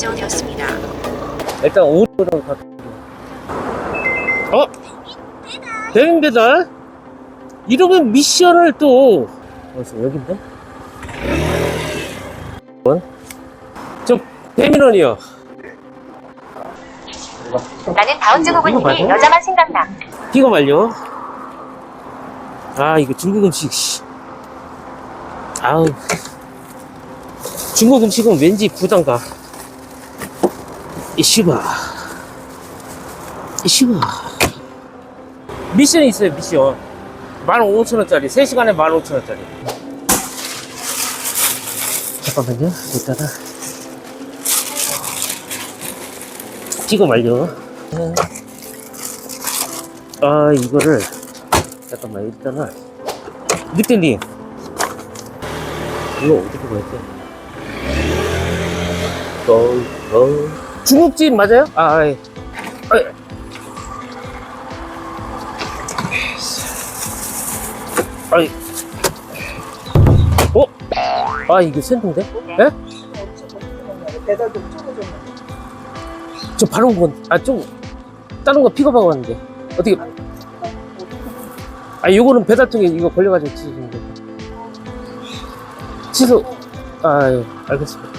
지정되었습니다. 일단 오른으로 가. 어? 대행 배달? 이러면 미션을 또 어디서 여긴데? 원? 저 배민원이요. 나는 다운증 이거 맞아요? 여자만 생각나. 픽업 완료. 아 이거 중국 음식. 씨. 아우 중국 음식은 왠지 부담가. 이씨바. 이씨바. 미션이 있어요 미션. 15,000원짜리 3시간에 15,000원짜리. 잠깐만요. 이따가 픽업 완료. 아 이거를 잠깐만 일단은 늑대님 이거 어디로 가야 돼? 고, 고. 중국집 맞아요? 아, 아이. 아이. 아이. 어? 아 이거 센터인데? 예? 배달 좀 쳐줘줬는데 저 바로 온 건, 아, 좀, 다른 거 픽업하고 왔는데. 어떻게, 아, 요거는 배달통에 이거 걸려가지고 취소인데. 취소, 아, 예, 알겠습니다.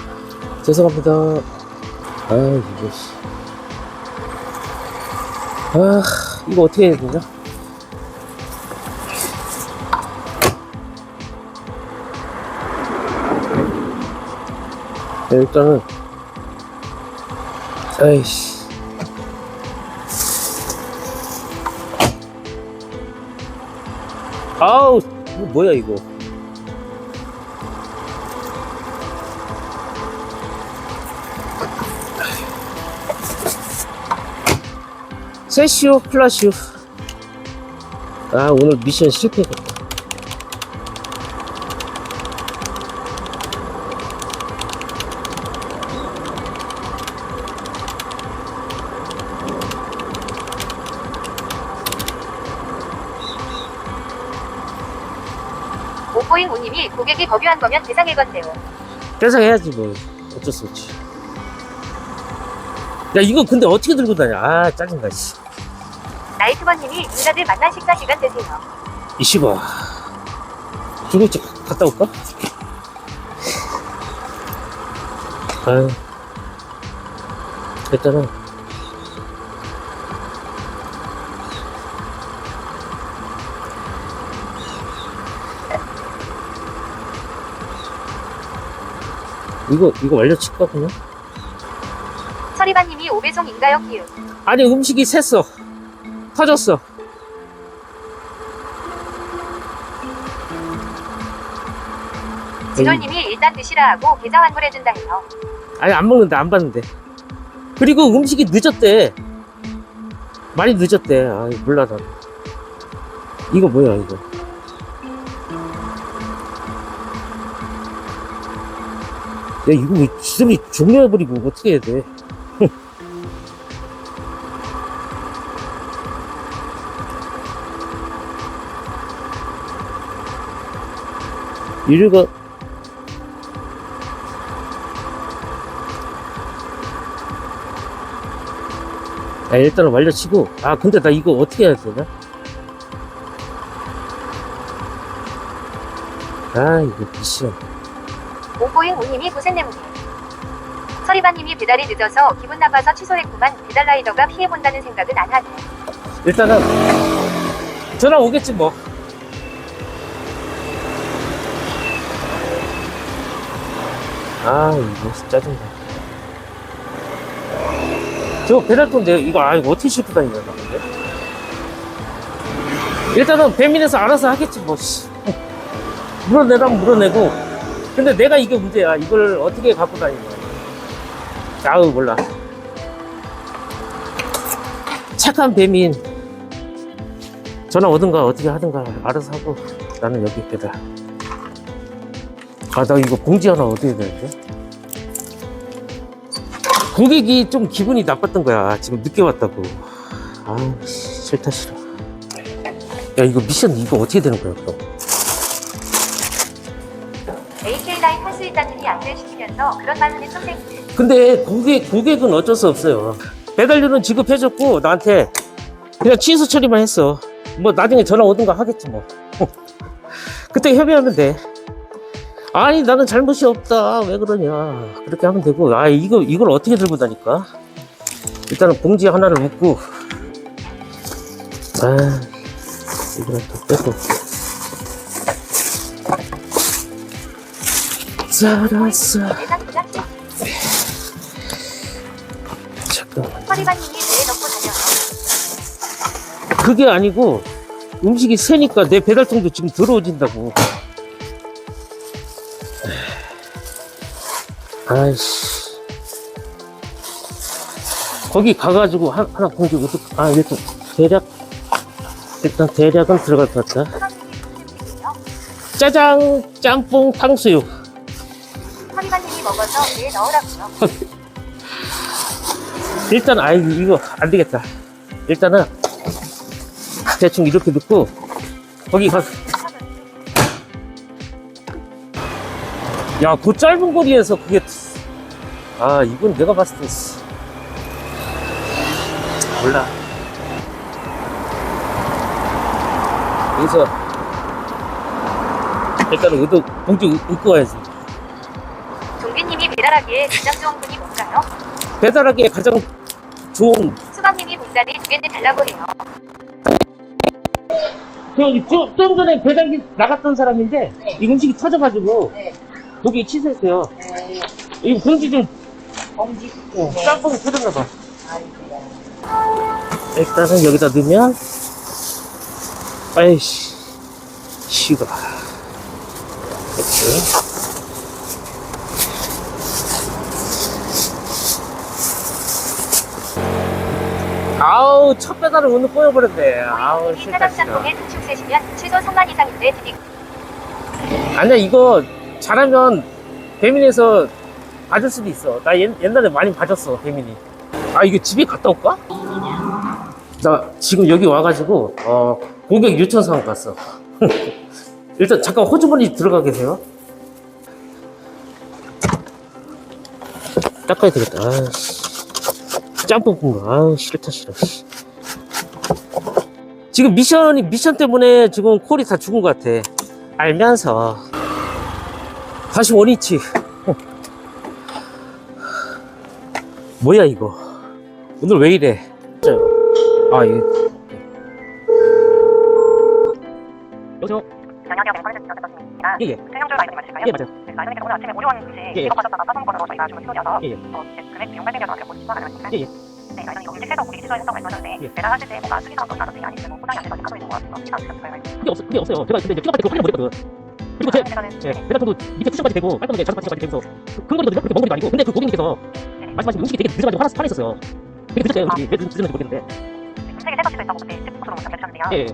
죄송합니다. 아, 이거, 씨. 아, 이거 어떻게 해야 되냐? 네, 일단은, 아이씨. 아우, 이거 뭐야, 이거. 세시오 플라시오. 아, 오늘 미션 실패했다. 오보잉 우님이 고객이 법유한 거면 대상일 건데요. 배상해야지, 뭐. 어쩔 수 없지. 야, 이거 근데 어떻게 들고 다녀? 아, 짜증나, 씨. 나이트버님이 인사들 만난 식사 시간 되세요. 이씨바 중국집 갔다 올까? 아유 일단은 이거 이거 완료칠까 그냥? 서리반님이 오배송 인가요 키우. 아니 음식이 샜어 터졌어. 지돌님이 일단 드시라 하고 계좌 환불해준다 해요. 아니 안 먹는데 안 봤는데. 그리고 음식이 늦었대. 많이 늦었대. 아 몰라 나 이거 뭐야 이거? 야 이거 왜 지름이 종료해버리고 어떻게 해야 돼 이류가 야, 일단 은 완료치고. 아, 근데 나 이거 어떻게 해야 되나? 아, 이거 미션. 오보잉 우님이 고생내무게. 서리반님이 배달이 늦어서 기분 나빠서 취소했구만 배달 라이더가 피해본다는 생각은 안 하네. 일단은, 전화 오겠지, 뭐. 아, 이거 짜증나. 저 배달통 내가 이거, 아, 이거 어떻게 싣고 다니냐, 나 근데. 일단은 배민에서 알아서 하겠지, 뭐, 씨. 물어내라면 물어내고. 근데 내가 이게 문제야. 이걸 어떻게 갖고 다니냐. 아우, 몰라. 착한 배민. 전화 오든가 어떻게 하든가 알아서 하고 나는 여기 배달. 아, 나 이거 공지 하나 어떻게 되는데? 고객이 좀 기분이 나빴던 거야. 지금 늦게 왔다고. 아, 싫다, 싫어. 야, 이거 미션 이거 어떻게 되는 거야, 또? AK 라인 할수 있다느니 안돼 시키면서 그런 말하는 선생님. 근데 고객, 고객은 어쩔 수 없어요. 배달료는 지급해줬고, 나한테 그냥 취소 처리만 했어. 뭐, 나중에 전화 오든가 하겠지, 뭐. 그때 협의하면 돼. 아니, 나는 잘못이 없다. 왜 그러냐. 그렇게 하면 되고, 아, 이거, 이걸 어떻게 들고 다닐까? 일단은 봉지 하나를 묶고, 아, 이거는 또 빼고. 넣고 다녀요. 그게 아니고 음식이 새니까 내 배달통도 지금 들어오진다고. 아이씨. 거기 가가지고 하, 하나 공지 어떡, 아, 일단 대략, 일단 대략은 들어갈 것 같다. 짜장, 짬뽕, 탕수육. 먹어서 넣으라고요. 일단, 아이, 이거 안 되겠다. 일단은 대충 이렇게 넣고 거기 가서 야, 그 짧은 거리에서 그게 아, 이건 내가 봤을 때 씨. 몰라. 여기서 일단은 의도 봉지 읊고 와야지. 동기님이 배달하기에 가장 좋은 분이 뭔가요? 배달하기에 가장 좋은 수박님이 봉다리 두 개는 달라고 해요. 그, 좀, 좀 전에 배달기 나갔던 사람인데, 네. 이 음식이 터져가지고, 네. 고기 취소했어요. 네. 이 봉지 좀, 범지. 어, 짬뽕 터졌나봐. 아이고야. 일단은 여기다 넣으면, 아이씨, 씨가. 이렇게. 아우, 첫 배달을 오늘 꼬여버렸네. 아우, 싫다, 싫어. 짬뽕에 등축 세시면 최소 3만 이상인데 드리 아니야 이거 잘하면 배민에서 봐줄 수도 있어. 나 옛, 옛날에 많이 봐줬어 배민이. 아 이거 집에 갔다 올까? 나 지금 여기 와가지고 어 고객 유천 상황 갔어. 일단 잠깐 호주머니 들어가 계세요. 닦아야 되겠다. 아이씨. 짬뽕 국물. 아우 싫다 싫어 씨. 지금 미션이 미션 때문에 지금 콜이 다 죽은 것 같아. 알면서. 다시 원위치 뭐야 이거 오늘 왜 이래. 아 예. 여보세요 안녕하세요. 맹관에서 지원했습니다. 예예 최형준 라이브님 맞으실까요? 예 맞아요 네, 라이브님께서 오늘 아침에 오류원 시 예, 예. 기겁하셨다가 사성권으로 저희가 주문 취소되어서 예, 예. 어, 이제 금액 비용 아직 곧 취소 가능하십니까? 예, 예. 네, 라이브님 여기 책에서 고객 취소하셨다고 말씀하셨는데 예. 배달하실 때 뭔가 특이사항도 나는지 아니면 뭐 포장이 안 돼서 가지고 있는 거 같아서 시간 주셨을까요? 그게 없어 그게 없어요 제가 근데 픽업할 때 그거 확인을 못 했거든 그리고 제 일단은 예, 배달통도 밑에 쿠션까지 되고 깔끔하게 자석까지 되면서 그- 큰 거리거든요 그렇게 먼 거리도 아니고 근데 그 고객님께서 말씀하신 음식이 되게 늦어가지고 화나, 화냈었어요 되게 늦었어요 음식이 왜 늦- 늦었는지 모르겠는데 책에 세 가지도 있다고 그때 책으로 문자 주셨는데요. 예, 예.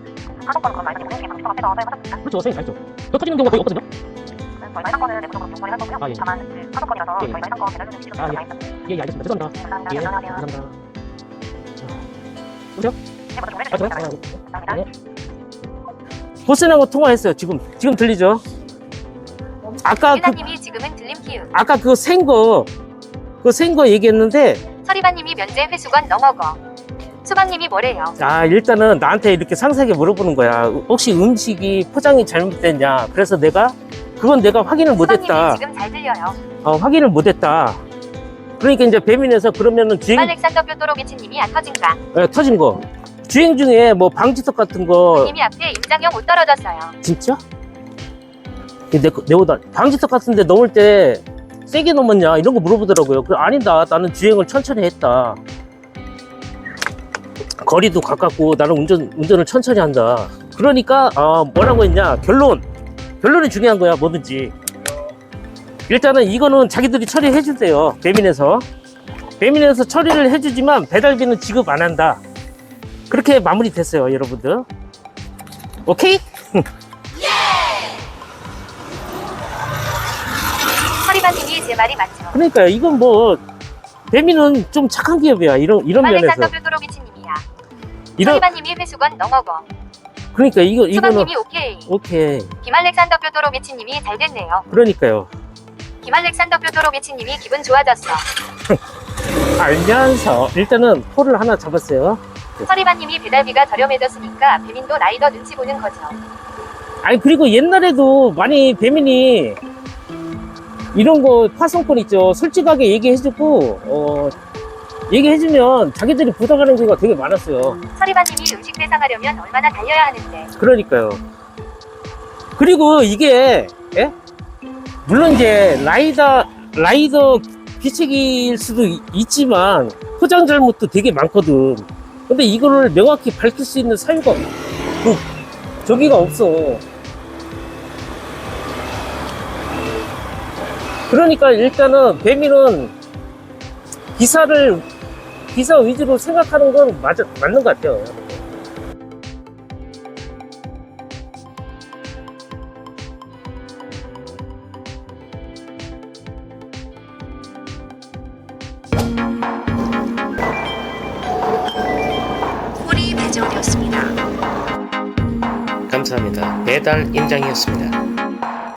방식과 앞에서 사용하셨습니까? 그렇죠 선생님 알죠 저 터지는 경우가 거의 없거든요 저희가 내부적으로 동거를 할 거고요. 아, 예. 다만 그 사성권이라서 예, 예. 저희가 해상권 배달 중 기준으로 아, 예. 나와 있습니다. 예, 예 알겠습니다 죄송합니다 감사합니다. 예 안녕하세요. 감사합니다 네, 먼저 아 종료해 저요? 주시면 아, 감사합니다. 네. 보스하고 통화했어요 지금 지금 들리죠 아까 그 유나님이 지금은 들림 키우. 아까 그거 생거 그거 생거 얘기했는데 서리반님이 면제 회수건 넘어거. 수박님이 뭐래요? 아 일단은 나한테 이렇게 상세하게 물어보는 거야 혹시 음식이 포장이 잘못됐냐 그래서 내가 그건 내가 확인을 못했다 지금 잘 들려요. 어, 확인을 못했다 그러니까 이제 배민에서 그러면은 주행 알렉산더 뾰도로 개치님이 안 터진가? 에, 터진 거 주행 중에 뭐 방지턱 같은 거 님이 앞에 임장형 못 떨어졌어요. 진짜? 내, 내보다 방지턱 같은데 넘을 때 세게 넘었냐? 이런 거 물어보더라고요. 그 아니다. 나는 주행을 천천히 했다. 거리도 가깝고 나는 운전, 운전을 천천히 한다. 그러니까 아, 뭐라고 했냐? 결론. 결론이 중요한 거야 뭐든지. 일단은 이거는 자기들이 처리해 주세요 배민에서. 배민에서 처리를 해주지만 배달비는 지급 안 한다. 그렇게 마무리 됐어요 여러분들. 오케이? 말이 맞죠? 그러니까요. 이건 뭐 배민은 좀 착한 기업이야. 이런 이런 면에서 개치님이야. 이런 서리반님이 회수건 넘어거. 그러니까 이거 이거는 수박님이 오케이. 오케이. 김알렉산더 뾰도로 개치님이 잘 됐네요. 그러니까요. 김알렉산더 뾰도로 개치님이 기분 좋아졌어. 알면서 일단은 포를 하나 잡았어요. 서리반님이 배달비가 저렴해졌으니까 배민도 라이더 눈치 보는 거죠. 아니 그리고 옛날에도 많이 배민이 이런 거 파송권 있죠. 솔직하게 얘기해주고 어 얘기해주면 자기들이 부담하는 경우가 되게 많았어요. 서리반님이 음식 대상하려면 얼마나 달려야 하는데. 그러니까요. 그리고 이게 예? 물론 이제 라이더 라이더 귀책일 수도 이- 있지만 포장 잘못도 되게 많거든. 근데 이거를 명확히 밝힐 수 있는 사유가 그 저기가 없어. 그러니까 일단은 배민은 기사를 기사 위주로 생각하는 건 맞, 맞는 것 같아요. 홀이 배정되었습니다. 감사합니다. 배달 임장이었습니다.